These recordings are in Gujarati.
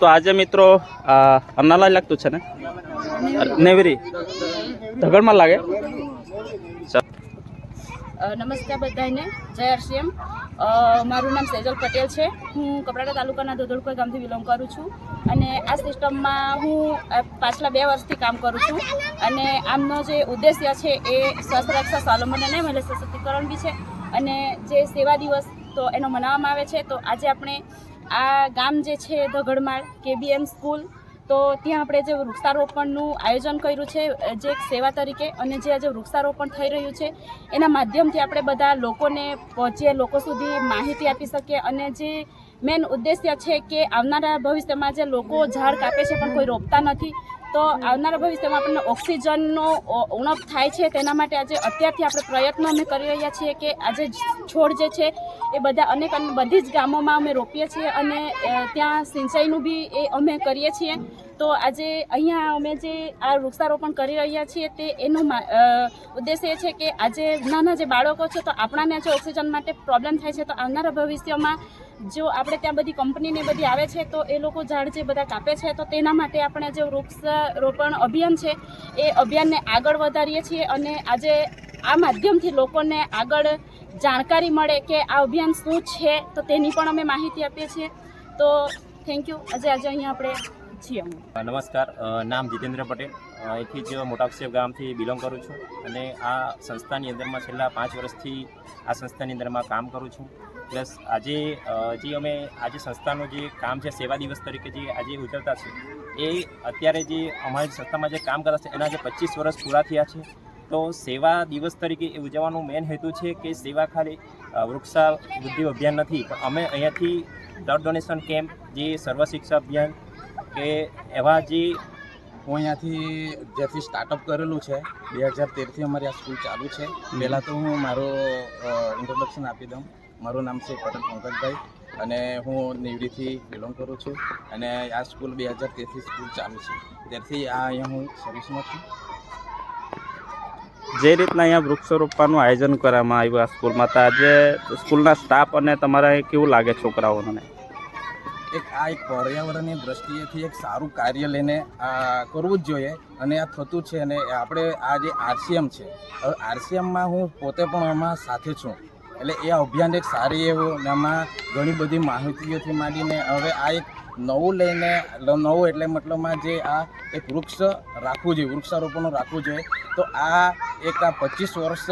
તો આજે મિત્રો આ અન્નાલા લાગતું છે ને? નેવરી. ધગડમાં લાગે? નમસ્કાર બધાને જય અ, મારું નામ સેજલ પટેલ છે. હું કપરાડા તાલુકાના દોદોડકોઈ ગામથી બિલોંગ કરું છું. અને આ સિસ્ટમમાં હું પાછલા બે વર્ષથી કામ કરું છું. અને આમનો જે ઉદ્દેશ્ય છે એ સ્વસ્થ રક્ષા સ્વાવલંબન અને મહિલા સશક્તિકરણ બી છે. અને જે સેવા દિવસ તો એનો મનાવવામાં આવે છે તો આજે આપણે આ ગામ જે છે ધગડમાળ કેબીએમ સ્કૂલ તો ત્યાં આપણે જે વૃક્ષારોપણનું આયોજન કર્યું છે જે એક સેવા તરીકે અને જે આજે વૃક્ષારોપણ થઈ રહ્યું છે, એના માધ્યમથી આપણે બધા લોકોને પહોંચીએ, લોકો સુધી માહિતી આપી શકીએ અને જે મેન ઉદ્દેશ્ય છે કે આવનારા ભવિષ્યમાં જે લોકો ઝાડ કાપે છે પણ કોઈ રોપતા નથી, તો આવનારા ભવિષ્યમાં આપણને ઓક્સિજનનો ઉણપ થાય છે તેના માટે આજે અત્યારથી આપણે પ્રયત્નો અમે કરી રહ્યા છીએ કે આજે છોડ જે છે એ બધા અનેક બધી જ ગામોમાં અમે રોપીએ છીએ અને ત્યાં સિંચાઈનું બી એ અમે કરીએ છીએ. તો આજે અહીંયા અમે જે આ વૃક્ષારોપણ કરી રહ્યા છીએ તે એનો ઉદ્દેશ્ય એ છે કે આજે નાના જે બાળકો છે તો આપણાને જે ઓક્સિજન માટે પ્રોબ્લેમ થાય છે. તો આવનારા ભવિષ્યમાં જો આપણે ત્યાં બધી કંપનીને બધી આવે છે તો એ લોકો ઝાડ જે બધા કાપે છે તો તેના માટે આપણે જે વૃક્ષારોપણ અભિયાન છે એ અભિયાનને આગળ વધારીએ છીએ અને આજે આ માધ્યમથી લોકોને આગળ જાણકારી મળે કે આ અભિયાન શું છે તો તેની પણ અમે માહિતી આપીએ છીએ. તો થેન્ક યુ આજે આજે અહીંયા આપણે છીએ નમસ્કાર. નામ જીતેન્દ્ર પટેલ. અહીંથી જ મોટાક્ષેપ ગામથી બિલોંગ કરું છું અને આ સંસ્થાની અંદરમાં છેલ્લા પાંચ વર્ષથી આ સંસ્થાની અંદરમાં કામ કરું છું. પ્લસ આજે જે અમે, આજે સંસ્થાનું જે કામ છે, સેવા દિવસ તરીકે જે આજે ઉજવતા છે, એ અત્યારે જે અમારી સંસ્થામાં જે કામ કરતા છે, એના જે પચીસ વર્ષ પૂરા થયા છે. તો સેવા દિવસ તરીકે એ ઉજવવાનો મેઇન હેતુ છે કે સેવા ખાલી વૃક્ષા વૃદ્ધિ અભિયાન નથી, પણ અમે અહીંયાથી બ્લડ ડોનેશન કેમ્પ, જે સર્વ શિક્ષા અભિયાન કે એવા જે હું અહીંયાથી જ્યાંથી સ્ટાર્ટઅપ કરેલું છે બે હજાર તેરથી અમારી આ સ્કૂલ ચાલુ છે. પહેલાં તો હું મારું ઇન્ટ્રોડક્શન આપી દઉં. મારું નામ છે પટેલ પંકજભાઈ અને હું નીવડીથી બિલોંગ કરું છું અને આ સ્કૂલ બે હજાર તેરથી સ્કૂલ ચાલુ છે. ત્યારથી આ અહીંયા હું સર્વિસમાં છું. જે રીતના અહીંયા વૃક્ષરોપવાનું આયોજન કરવામાં આવ્યું આ સ્કૂલમાં તો આજે સ્કૂલના સ્ટાફ અને તમારે કેવું લાગે છોકરાઓને? એક આ એક પર્યાવરણની દ્રષ્ટિએથી એક સારું કાર્ય લઈને આ કરવું જ જોઈએ અને આ થતું છે અને આપણે આ જે આરસીએમ છે, હવે આરસીએમમાં હું પોતે પણ એમાં સાથે છું. એટલે એ અભિયાન એક સારી એવું એમાં ઘણી બધી માહિતીઓથી માંડીને હવે આ એક નવું લઈને, નવું એટલે મતલબમાં જે આ એક વૃક્ષ રાખવું જોઈએ વૃક્ષારોપણ રાખવું જોઈએ, તો આ એક આ પચીસ વર્ષ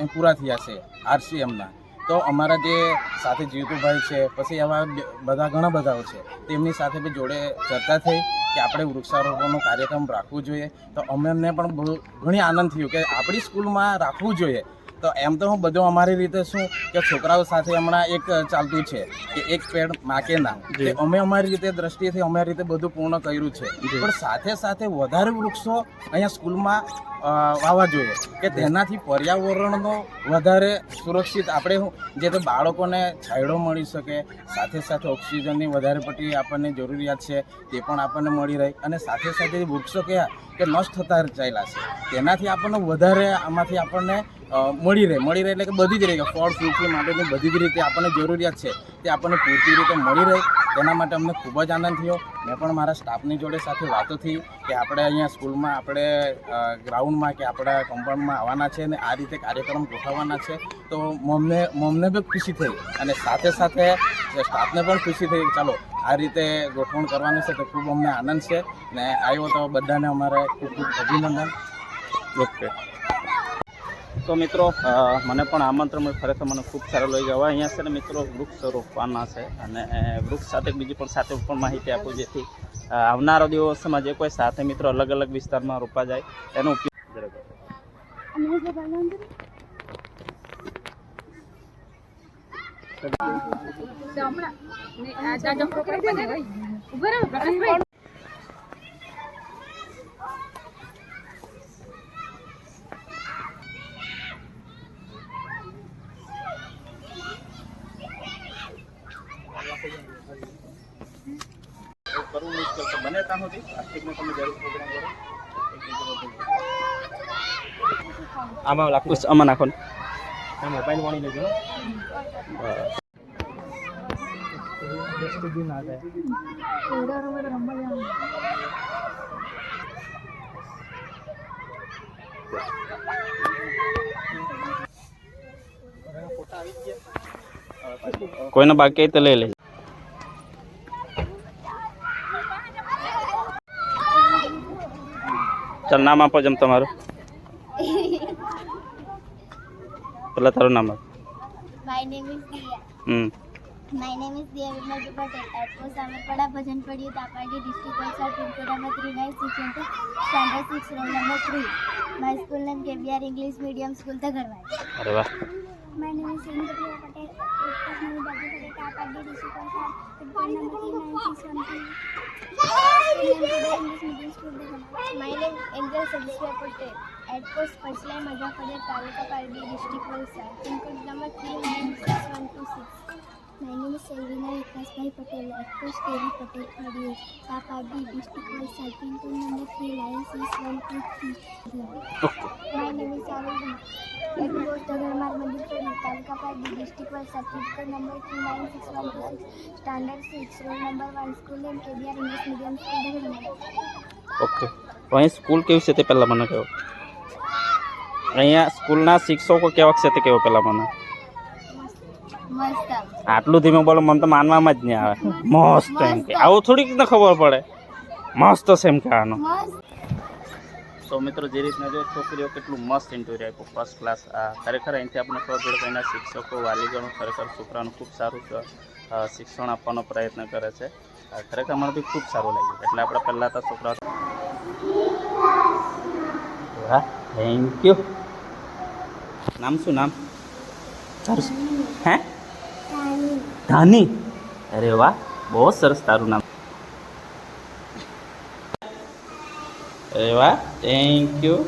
એમ પૂરા થયા છે આરસીએમના. તો અમારા જે સાથે જીતુભાઈ છે પછી એવા બધા ઘણા બધા છે તેમની સાથે બી જોડે ચર્ચા થઈ કે આપણે વૃક્ષારોપણનો કાર્યક્રમ રાખવું જોઈએ. તો અમે અમને પણ બહુ ઘણી આનંદ થયો કે આપણી સ્કૂલમાં રાખવું જોઈએ. તો એમ તો હું બધું અમારી રીતે શું કે છોકરાઓ સાથે હમણાં એક ચાલતું છે કે એક પેડ માકે ના. અમે અમારી રીતે દ્રષ્ટિએથી અમારી રીતે બધું પૂર્ણ કર્યું છે. પણ સાથે સાથે વધારે વૃક્ષો અહીંયા સ્કૂલમાં અ, વાવવા જોઈએ. કે તેનાથી પર્યાવરણનો વધારે સુરક્ષિત આપણે જે તે બાળકોને છાંયડો મળી શકે સાથે સાથે ઓક્સિજનની વધારે પડતી આપણને જરૂરિયાત છે તે પણ આપણને મળી રહે. અને સાથે સાથે વૃક્ષો કયા કે નષ્ટ થતા ચાલ્યા છે તેનાથી આપણને વધારે આમાંથી આપણને મળી રહે. મળી રહે એટલે કે બધી જ રીતે ફળ ફ્રૂટથી માટેની બધી જ રીતે આપણને જરૂરિયાત છે તે આપણને પૂરતી રીતે મળી રહે. તેના માટે અમને ખૂબ જ આનંદ થયો. મેં પણ મારા સ્ટાફની જોડે સાથે વાતો થઈ કે આપણે અહીંયા સ્કૂલમાં આપણે ગ્રાઉન્ડમાં કે આપણા કમ્પાઉન્ડમાં આવવાના છે અને આ રીતે કાર્યક્રમ ગોઠવવાના છે. તો મમને મમને બી ખુશી થઈ અને સાથે સાથે સ્ટાફને પણ ખુશી થઈ ચાલો, આ રીતે ગોઠવણ કરવાની છે તો ખૂબ અમને આનંદ છે. ને આવ્યો તો બધાને અમારે ખૂબ ખૂબ અભિનંદન. ઓકે. તો મિત્રો મને પણ આમંત્રણ મળ્યું. ખરેખર મને ખૂબ સારું લઈ ગયા અહીંયા છે ને મિત્રો, વૃક્ષ રોપવાના છે અને વૃક્ષ સાથે બીજી પણ સાથે પણ માહિતી આપું જેથી આવનારા દિવસોમાં જે કોઈ સાથે મિત્રો અલગ અલગ વિસ્તારમાં રોપવા જાય, એનો ઉપયોગ કરવું બને ત્યાં સુધી. પ્લાસ્ટિકનો તમે જરૂર પ્રોગ્રામ કરો. એક બીજો બધું. આમાં લાખું બસ આમાં નાખો ને. મોબાઈલ વાણી લેજો કોઈના બાકી તો લઈ લેજો. ચાલ નામ આપો જેમ તમારું પેલા તારું નામ આપ. હમ My name is Diya Vimal Patel. At post Amarpada Bhajan Padi, Tapadi district Valsad, pin code number 3962, standard 6, roll number 3. My school name KBR English Medium School, Thagarwad. અરે વાહ My name is Sindhu Priya Patel. At post Navi Badi Padi, Tapadi district Valsad, pin code number 3961. English Medium School, Thagarwad. My name is Angel Sadiswa Patel. At post Pachla Majapade, Taluka Pardi district Valsad, pin code number 396126. My name is Selvina Vikasbhai Patel, at post Devi Patel Padi, Tapadi district Valsad, pin code number 396123. Okay My name is Arun. At post Dhagarmar Mandir Padi, Taluka Pardi district Valsad, pin code number 396126. Standard 6, roll number 1, school name KBR English Medium School, Dhagarmar. Okay તો અહીં સ્કૂલ કેવી છે તે પહેલાં મને કહો અહીંયા સ્કૂલના શિક્ષકો કેવા છે તે કહો પહેલાં મને મસ્ત આટલું ધીમે બોલો મને તો માનવામાં જ નહીં આવે. મસ્ત એમ કે. આવું થોડીક ને ખબર પડે. મસ્ત છે એમ કહેવાનું. તો મિત્રો જે રીતના જો છોકરીઓ કેટલું મસ્ત ઇન્ટરવ્યુ આપ્યું ફર્સ્ટ ક્લાસ આ ખરેખર અહીંથી આપણે ખબર પડે કે એના શિક્ષકો વાલીગણો ખરેખર છોકરાનું ખૂબ સારું શિક્ષણ આપવાનો પ્રયત્ન કરે છે. ખરેખર મને બી ખૂબ સારું લાગ્યું. એટલે આપણે પહેલાં તો છોકરા વાહ થેન્ક યુ નામ શું નામ? હે ધાની. અરે વાહ બહુ સરસ તારું નામ. અરે વાહ થેન્ક યુ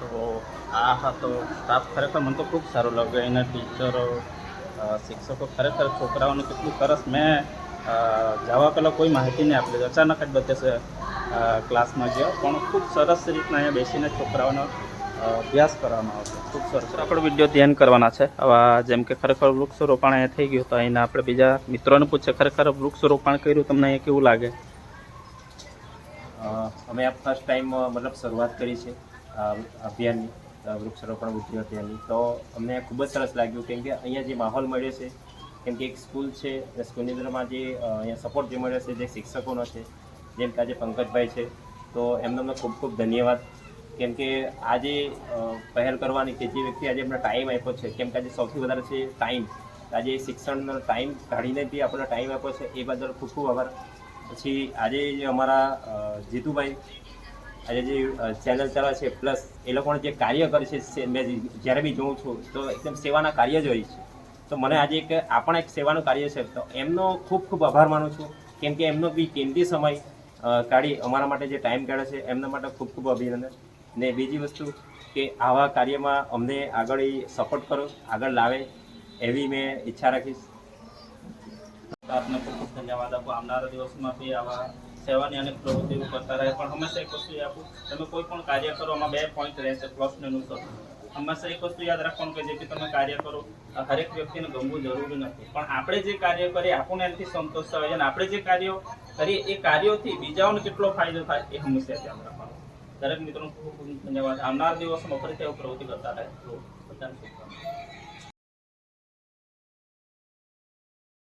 તો આ હતો સ્ટાફ ખરેખર મને તો ખૂબ સારું લાગ્યું. એના ટીચરો શિક્ષકો ખરેખર છોકરાઓને કેટલું સરસ મેં જવા પહેલાં કોઈ માહિતી નહીં આપી અચાનક જ બધે ક્લાસમાં ગયો. પણ ખૂબ સરસ રીતના અહીંયા બેસીને છોકરાઓનો અભ્યાસ કરવામાં આવશે. ખૂબ સરસ. આપણે વીડિયો ધ્યાન કરવાના છે. આવા જેમ કે ખરેખર વૃક્ષરોપણ અહીંયા થઈ ગયું તો અહીંના આપણે બીજા મિત્રોને પૂછે ખરેખર વૃક્ષરોપણ કર્યું તમને અહીંયા કેવું લાગે? અમે આ ફર્સ્ટ ટાઈમ મતલબ શરૂઆત કરી છે અભિયાનની વૃક્ષારોપણ વૃદ્ધિ અભિયાનની. તો અમને ખૂબ જ સરસ લાગ્યું કેમ કે અહીંયા જે માહોલ મળ્યો છે, કેમ કે એક સ્કૂલ છે સ્કૂલની અંદરમાં જે અહીંયા સપોર્ટ જે મળ્યો છે, જે શિક્ષકોનો છે, જેમ કે આજે પંકજભાઈ છે, તો એમનો અમને ખૂબ ખૂબ ધન્યવાદ. કેમ કે આજે પહેલ કરવાની કે જે વ્યક્તિ આજે એમને ટાઈમ આપ્યો છે, કેમ કે આજે સૌથી વધારે છે ટાઈમ આજે શિક્ષણનો ટાઈમ કાઢીને બી આપણને ટાઈમ આપ્યો છે, એ બદલ ખૂબ ખૂબ આભાર. પછી આજે જે અમારા જીતુભાઈ, આજે જે ચેનલ ચલાવે છે પ્લસ એ લોકોને જે કાર્ય કરે છે મેં જ્યારે બી જોઉં છું, તો એકદમ સેવાના કાર્ય જ હોય છે. તો મને આજે એક, આ પણ એક સેવાનું કાર્ય છે. તો એમનો ખૂબ ખૂબ આભાર માનું છું. કેમ કે એમનો બી કિંમતી સમય કાઢી અમારા માટે જે ટાઈમ કાઢે છે, એમના માટે ખૂબ ખૂબ અભિનંદન. ને બીજી વસ્તુ કે આવા કાર્યમાં અમને આગળ સપોર્ટ કરો, આગળ લાવે, એવી મેં ઈચ્છા રાખીશ. આપને ખૂબ ખૂબ ધન્યવાદ આપું. આવનારા દિવસમાં બી આવા સેવાની અનેક પ્રવૃત્તિઓ કરતા રહે. પણ હંમેશા એક વસ્તુ આપું તમે કોઈ પણ કાર્ય કરો, આમાં બે પોઈન્ટ રહેશે પ્લસ ને નું હંમેશા એક વસ્તુ યાદ રાખવાનું કે જેથી તમે કાર્ય કરો. હરેક વ્યક્તિને ગમવું જરૂરી નથી. પણ આપણે જે કાર્ય કરીએ, આપણને એનાથી સંતોષ થાય છે. અને આપણે જે કાર્યો કરીએ, એ કાર્યોથી બીજાઓને કેટલો ફાયદો થાય, એ હંમેશા ધ્યાન રાખવાનું. દરેક મિત્રોનો ખૂબ ખૂબ ધન્યવાદ. આવનાર દિવસમાં ફરીથી એવું પ્રવૃત્તિ કરતા રહે. બધાને શુભકામનાઓ.